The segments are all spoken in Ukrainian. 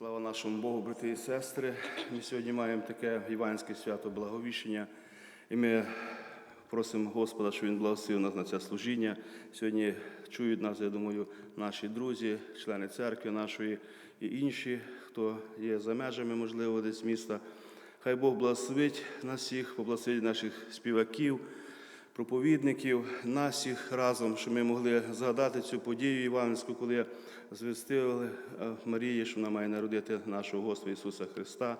Слава нашому Богу, брати і сестри. Ми сьогодні маємо таке іванське свято Благовіщення, і ми просимо Господа, щоб Він благословив нас на це служіння. Сьогодні чують нас, я думаю, наші друзі, члени церкви нашої і інші, хто є за межами, можливо, десь міста. Хай Бог благословить нас всіх, поблагословить наших співаків, проповідників, нас всіх разом, щоб ми могли згадати цю подію Іванську, коли звістили е, Марії, що вона має народити нашого Господа Ісуса Христа.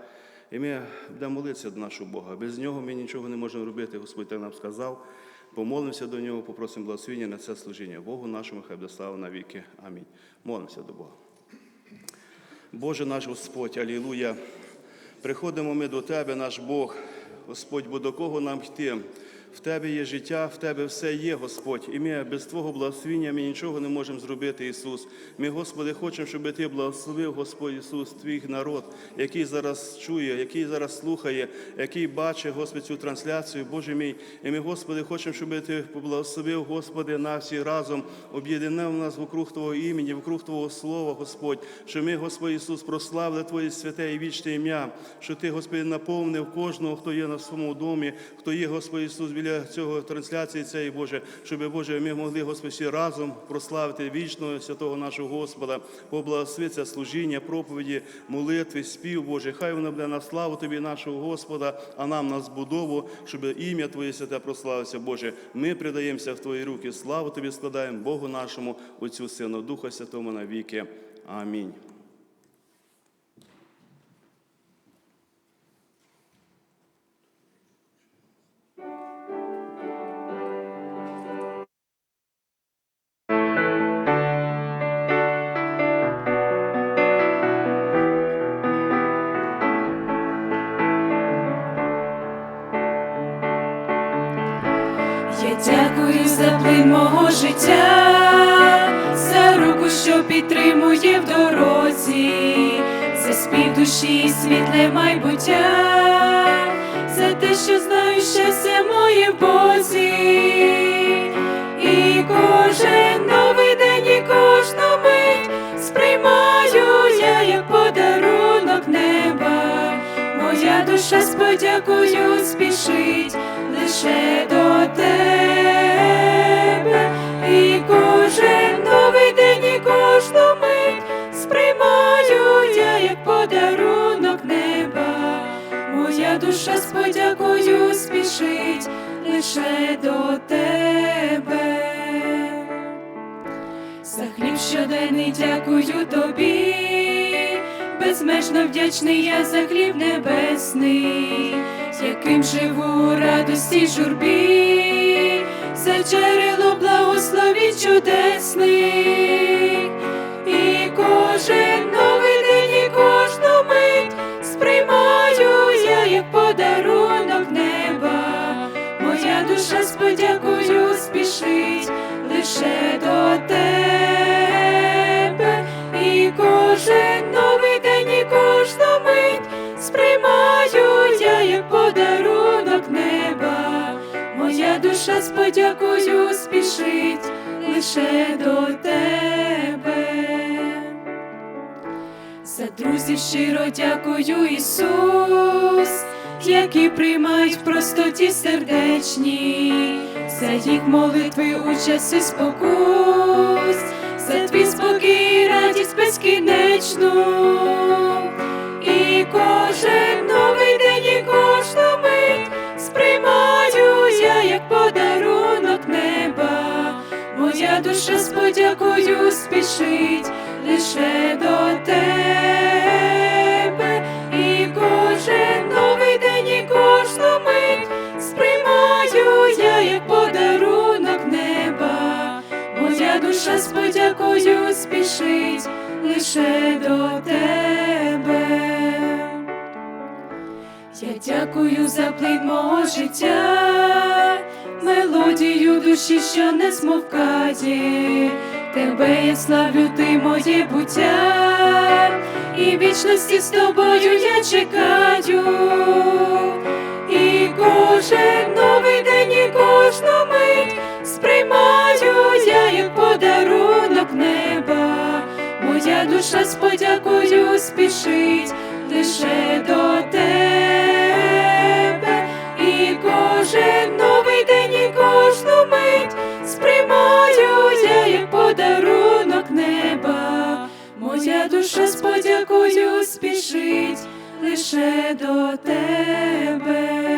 І ми будемо молитися до нашого Бога. Без нього ми нічого не можемо робити. Господь так нам сказав. Помолимося до нього, попросимо благословення на це служіння. Богу нашому, хай буде слава на віки. Амінь. Молимося до Бога. Боже наш Господь, Алілуя. Приходимо ми до Тебе, наш Бог, Господь, бо до кого нам йти? В Тебе є життя, в Тебе все є, Господь. І ми без Твого благословення ми нічого не можемо зробити, Ісус. Ми, Господи, хочемо, щоб Ти благословив, Господь Ісус, Твій народ, який зараз чує, який зараз слухає, який бачить, Господь, цю трансляцію, Боже мій. І ми, Господи, хочемо, щоб Ти поблагословив, Господи, нас всі разом, об'єднав нас вокруг Твого імені, вокруг Твого Слова, Господь, що ми, Господь Ісус, прославили Твоє святе і вічне ім'я, що Ти, Господи, наповнив кожного, хто є на своєму домі, хто є, Господь Ісус, біля цього трансляції цієї, Боже, щоб, Боже, ми могли, Господи, разом прославити вічного святого нашого Господа, поблагословиться служіння, проповіді, молитви, спів, Боже. Хай воно буде на славу Тобі, нашого Господа, а нам на збудову, щоб ім'я Твоє святе прославилося, Боже. Ми придаємося в Твої руки. Славу Тобі складаємо, Богу нашому, Отцю Сину, Духа Святому навіки. Амінь. За плин мого життя, за руку, що підтримує в дорозі, за спів душі і світле майбуття, за те, що знаю щастя Моя душа з подякою спішить лише до тебе, і кожен новий день, і кожну мить сприймаю я як подарунок неба. Моя душа з подякою спішить лише до тебе. За хліб щоденний дякую тобі, безмежно вдячний я за хліб небесний, з яким живу у радості журбі, за джерело благословіть чудесних, і кожен новий день, і кожну мить сприймаю я як подарунок неба. Моя душа з душа з подякою спішить лише до тебе. За друзів щиро дякую, Ісус, які приймають в простоті сердечні, за їх молитви у часи спокус, за твій спокій, радість безкінечну, і кожен лише до тебе, і кожен новий день, і кожну мить сприймаю я подарунок неба. Моя душа з спішить лише до тебе. Я дякую за плід мого життя, мелодію душі, що не смовкає. Тебе я славлю, ти моє буття, і вічності з тобою я чекаю, і кожен новий день, і кожну мить сприймаю я як подарунок неба. Моя душа з подякою спішить лише до тебе, подарунок неба, моя душа з подякою спішить лише до тебе.